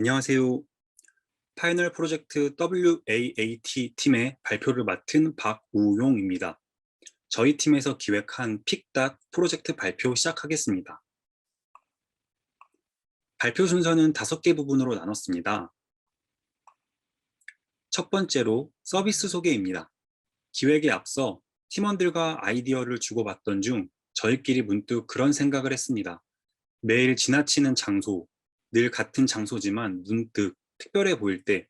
안녕하세요. 파이널 프로젝트 WAAT 팀의 발표를 맡은 박우용입니다. 저희 팀에서 기획한 픽닷 프로젝트 발표 시작하겠습니다. 발표 순서는 다섯 개 부분으로 나눴습니다. 첫 번째로 서비스 소개입니다. 기획에 앞서 팀원들과 아이디어를 주고받던 중 저희끼리 문득 그런 생각을 했습니다. 매일 지나치는 장소, 늘 같은 장소지만 문득 특별해 보일 때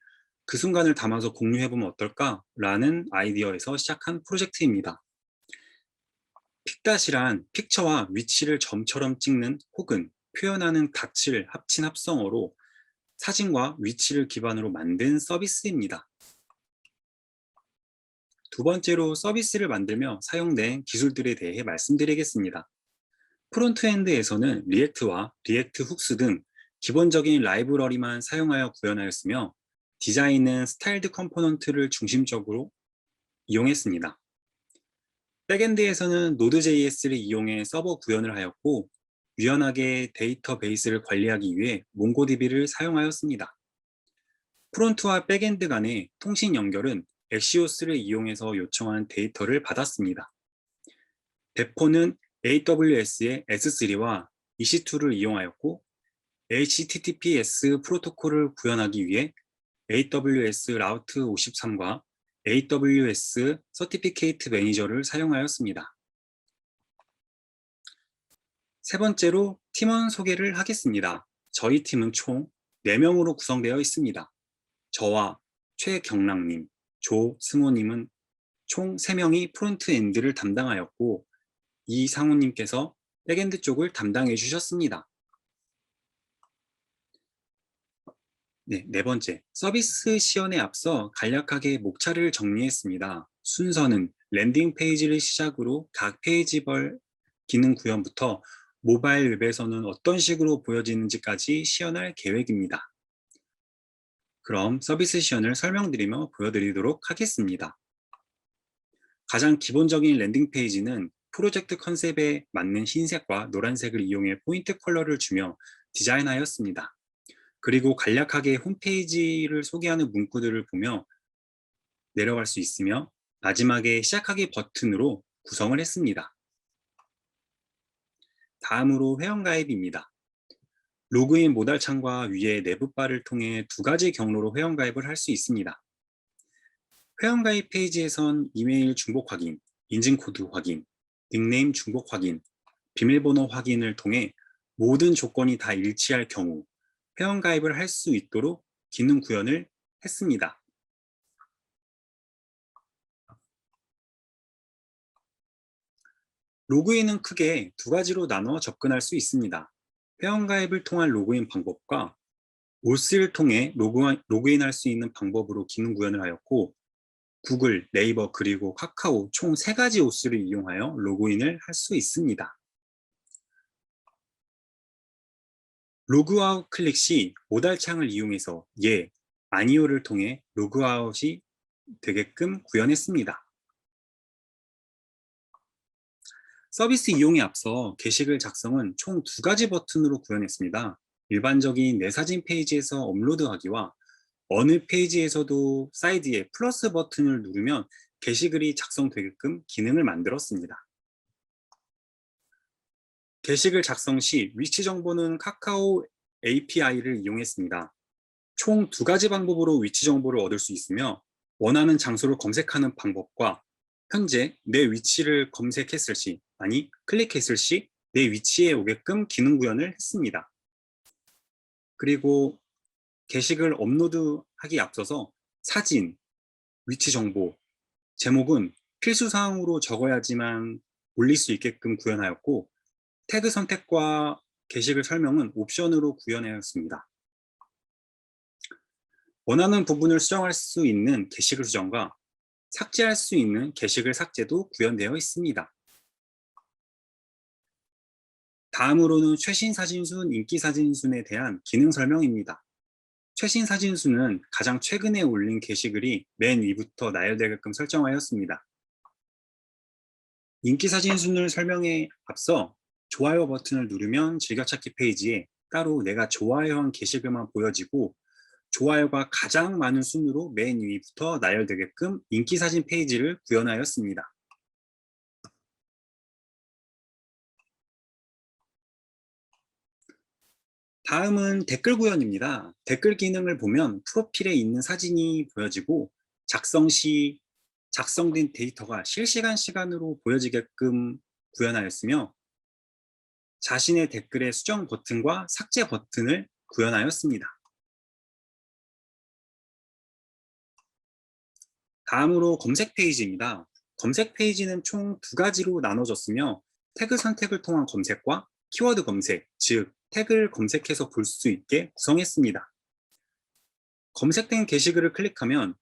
그 순간을 담아서 공유해보면 어떨까? 라는 아이디어에서 시작한 프로젝트입니다. 픽닷이란 픽처와 위치를 점처럼 찍는 혹은 표현하는 닷을 합친 합성어로 사진과 위치를 기반으로 만든 서비스입니다. 두 번째로 서비스를 만들며 사용된 기술들에 대해 말씀드리겠습니다. 프론트엔드에서는 리액트와 리액트 훅스 등 기본적인 라이브러리만 사용하여 구현하였으며 디자인은 스타일드 컴포넌트를 중심적으로 이용했습니다. 백엔드에서는 노드.js를 이용해 서버 구현을 하였고 유연하게 데이터베이스를 관리하기 위해 몽고DB를 사용하였습니다. 프론트와 백엔드 간의 통신 연결은 엑시오스를 이용해서 요청한 데이터를 받았습니다. 배포는 AWS의 S3와 EC2를 이용하였고 HTTPS 프로토콜을 구현하기 위해 AWS 라우트 53과 AWS 서티피케이트 매니저를 사용하였습니다. 세 번째로 팀원 소개를 하겠습니다. 저희 팀은 총 4명으로 구성되어 있습니다. 저와 최경락님, 조승호님은 총 3명이 프론트엔드를 담당하였고 이상우님께서 백엔드 쪽을 담당해 주셨습니다. 네, 네 번째, 서비스 시연에 앞서 간략하게 목차를 정리했습니다. 순서는 랜딩 페이지를 시작으로 각 페이지별 기능 구현부터 모바일 웹에서는 어떤 식으로 보여지는지까지 시연할 계획입니다. 그럼 서비스 시연을 설명드리며 보여드리도록 하겠습니다. 가장 기본적인 랜딩 페이지는 프로젝트 컨셉에 맞는 흰색과 노란색을 이용해 포인트 컬러를 주며 디자인하였습니다. 그리고 간략하게 홈페이지를 소개하는 문구들을 보며 내려갈 수 있으며 마지막에 시작하기 버튼으로 구성을 했습니다. 다음으로 회원가입입니다. 로그인 모달창과 위에 내부바를 통해 두 가지 경로로 회원가입을 할 수 있습니다. 회원가입 페이지에선 이메일 중복 확인, 인증코드 확인, 닉네임 중복 확인, 비밀번호 확인을 통해 모든 조건이 다 일치할 경우 회원가입을 할 수 있도록 기능 구현을 했습니다. 로그인은 크게 두 가지로 나눠 접근할 수 있습니다. 회원가입을 통한 로그인 방법과 오스를 통해 로그인, 할 수 있는 방법으로 기능 구현을 하였고 구글, 네이버 그리고 카카오 총 세 가지 오스를 이용하여 로그인을 할 수 있습니다. 로그아웃 클릭 시 모달창을 이용해서 예, 아니오를 통해 로그아웃이 되게끔 구현했습니다. 서비스 이용에 앞서 게시글 작성은 총 두 가지 버튼으로 구현했습니다. 일반적인 내 사진 페이지에서 업로드하기와 어느 페이지에서도 사이드에 플러스 버튼을 누르면 게시글이 작성되게끔 기능을 만들었습니다. 게시글 작성 시 위치 정보는 카카오 API를 이용했습니다. 총 두 가지 방법으로 위치 정보를 얻을 수 있으며 원하는 장소를 검색하는 방법과 현재 내 위치를 검색했을 시, 아니 클릭했을 시 내 위치에 오게끔 기능 구현을 했습니다. 그리고 게시글 업로드하기 앞서서 사진, 위치 정보, 제목은 필수사항으로 적어야지만 올릴 수 있게끔 구현하였고 태그 선택과 게시글 설명은 옵션으로 구현하였습니다. 원하는 부분을 수정할 수 있는 게시글 수정과 삭제할 수 있는 게시글 삭제도 구현되어 있습니다. 다음으로는 최신 사진순, 인기 사진순에 대한 기능 설명입니다. 최신 사진순은 가장 최근에 올린 게시글이 맨 위부터 나열되게끔 설정하였습니다. 인기 사진순을 설명에 앞서 좋아요 버튼을 누르면 즐겨찾기 페이지에 따로 내가 좋아요한 게시글만 보여지고 좋아요가 가장 많은 순으로 맨 위부터 나열되게끔 인기 사진 페이지를 구현하였습니다. 다음은 댓글 구현입니다. 댓글 기능을 보면 프로필에 있는 사진이 보여지고 작성 시 작성된 데이터가 실시간 시간으로 보여지게끔 구현하였으며 자신의 댓글의 수정 버튼과 삭제 버튼을 구현하였습니다. 다음으로 검색 페이지입니다. 검색 페이지는 총 두 가지로 나눠졌으며 태그 선택을 통한 검색과 키워드 검색, 즉 태그를 검색해서 볼 수 있게 구성했습니다. 검색된 게시글을 클릭하면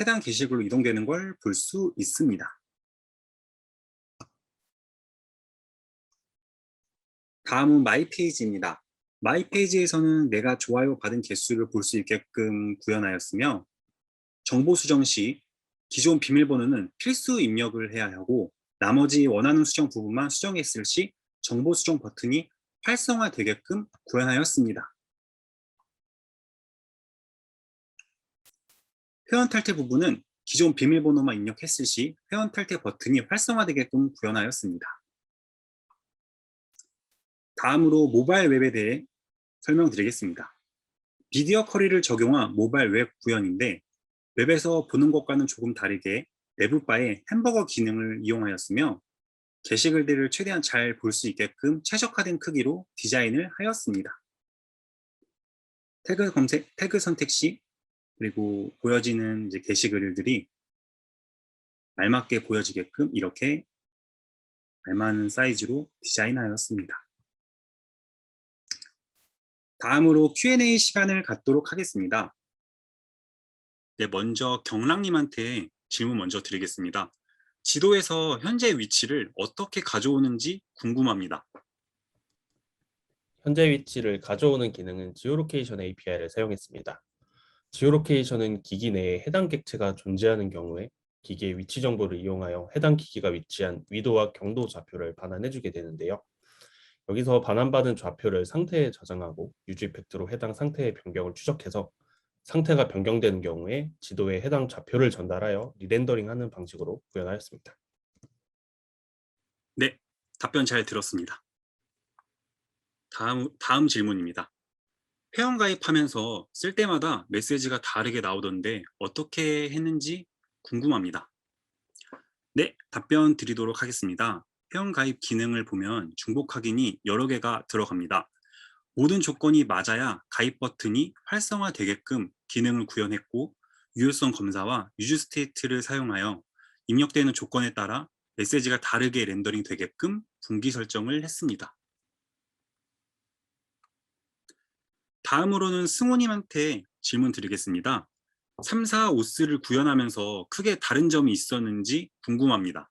해당 게시글로 이동되는 걸 볼 수 있습니다. 다음은 마이 페이지입니다. 마이 페이지에서는 내가 좋아요 받은 개수를 볼 수 있게끔 구현하였으며 정보 수정 시 기존 비밀번호는 필수 입력을 해야 하고 나머지 원하는 수정 부분만 수정했을 시 정보 수정 버튼이 활성화되게끔 구현하였습니다. 회원 탈퇴 부분은 기존 비밀번호만 입력했을 시 회원 탈퇴 버튼이 활성화되게끔 구현하였습니다. 다음으로 모바일 웹에 대해 설명드리겠습니다. 미디어 커리를 적용한 모바일 웹 구현인데 웹에서 보는 것과는 조금 다르게 내부 바에 햄버거 기능을 이용하였으며 게시글들을 최대한 잘 볼 수 있게끔 최적화된 크기로 디자인을 하였습니다. 태그 검색, 태그 선택 시 그리고 보여지는 이제 게시글들이 알맞게 보여지게끔 이렇게 알맞은 사이즈로 디자인하였습니다. 다음으로 Q&A 시간을 갖도록 하겠습니다. 네, 먼저 경락님한테 질문 먼저 드리겠습니다. 지도에서 현재 위치를 어떻게 가져오는지 궁금합니다. 현재 위치를 가져오는 기능은 지오로케이션 API를 사용했습니다. 지오로케이션은 기기 내에 해당 객체가 존재하는 경우에 기기의 위치 정보를 이용하여 해당 기기가 위치한 위도와 경도 좌표를 반환해주게 되는데요. 여기서 반환받은 좌표를 상태에 저장하고 유지 팩트로 해당 상태의 변경을 추적해서 상태가 변경되는 경우에 지도에 해당 좌표를 전달하여 리렌더링하는 방식으로 구현하였습니다. 네, 답변 잘 들었습니다. 다음, 다음 질문입니다. 회원 가입하면서 쓸 때마다 메시지가 다르게 나오던데 어떻게 했는지 궁금합니다. 네, 답변 드리도록 하겠습니다. 회원 가입 기능을 보면 중복 확인이 여러 개가 들어갑니다. 모든 조건이 맞아야 가입 버튼이 활성화되게끔 기능을 구현했고 유효성 검사와 유즈 스테이트를 사용하여 입력되는 조건에 따라 메시지가 다르게 렌더링 되게끔 분기 설정을 했습니다. 다음으로는 승호님한테 질문 드리겠습니다. 3, 4, 5스를 구현하면서 크게 다른 점이 있었는지 궁금합니다.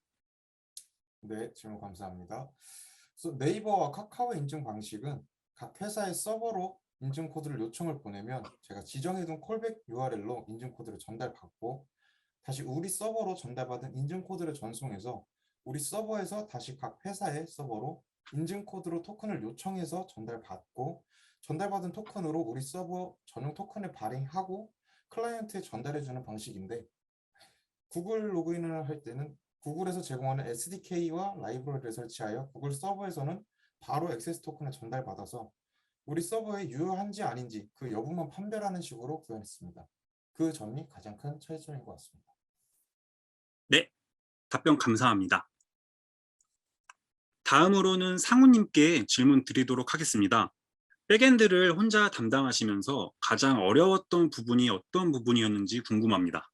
네, 질문 감사합니다. 그래서 네이버와 카카오 인증 방식은 각 회사의 서버로 인증 코드를 요청을 보내면 제가 지정해둔 콜백 URL로 인증 코드를 전달받고 다시 우리 서버로 전달받은 인증 코드를 전송해서 우리 서버에서 다시 각 회사의 서버로 인증 코드로 토큰을 요청해서 전달받고 전달받은 토큰으로 우리 서버 전용 토큰을 발행하고 클라이언트에 전달해주는 방식인데 구글 로그인을 할 때는 구글에서 제공하는 SDK와 라이브러리를 설치하여 구글 서버에서는 바로 액세스 토큰을 전달받아서 우리 서버에 유효한지 아닌지 그 여부만 판별하는 식으로 구현했습니다. 그 점이 가장 큰 차이점인 것 같습니다. 네, 답변 감사합니다. 다음으로는 상우님께 질문 드리도록 하겠습니다. 백엔드를 혼자 담당하시면서 가장 어려웠던 부분이 어떤 부분이었는지 궁금합니다.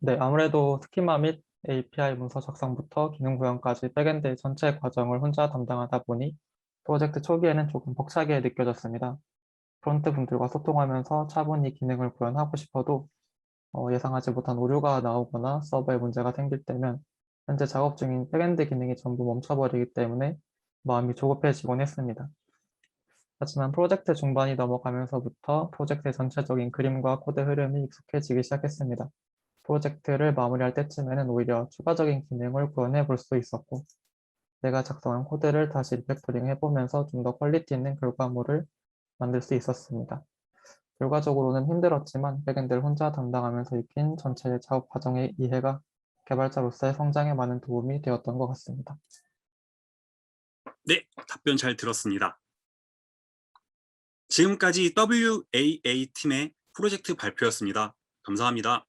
네, 아무래도 스키마 및 API 문서 작성부터 기능 구현까지 백엔드의 전체 과정을 혼자 담당하다 보니 프로젝트 초기에는 조금 벅차게 느껴졌습니다. 프론트 분들과 소통하면서 차분히 기능을 구현하고 싶어도 어, 예상하지 못한 오류가 나오거나 서버에 문제가 생길 때면 현재 작업 중인 백엔드 기능이 전부 멈춰버리기 때문에 마음이 조급해지곤 했습니다. 하지만 프로젝트 중반이 넘어가면서부터 프로젝트의 전체적인 그림과 코드 흐름이 익숙해지기 시작했습니다. 프로젝트를 마무리할 때쯤에는 오히려 추가적인 기능을 구현해 볼 수 있었고 내가 작성한 코드를 다시 리팩토링 해보면서 좀 더 퀄리티 있는 결과물을 만들 수 있었습니다. 결과적으로는 힘들었지만 백엔드를 혼자 담당하면서 익힌 전체 작업 과정의 이해가 개발자로서의 성장에 많은 도움이 되었던 것 같습니다. 네, 답변 잘 들었습니다. 지금까지 WAA 팀의 프로젝트 발표였습니다. 감사합니다.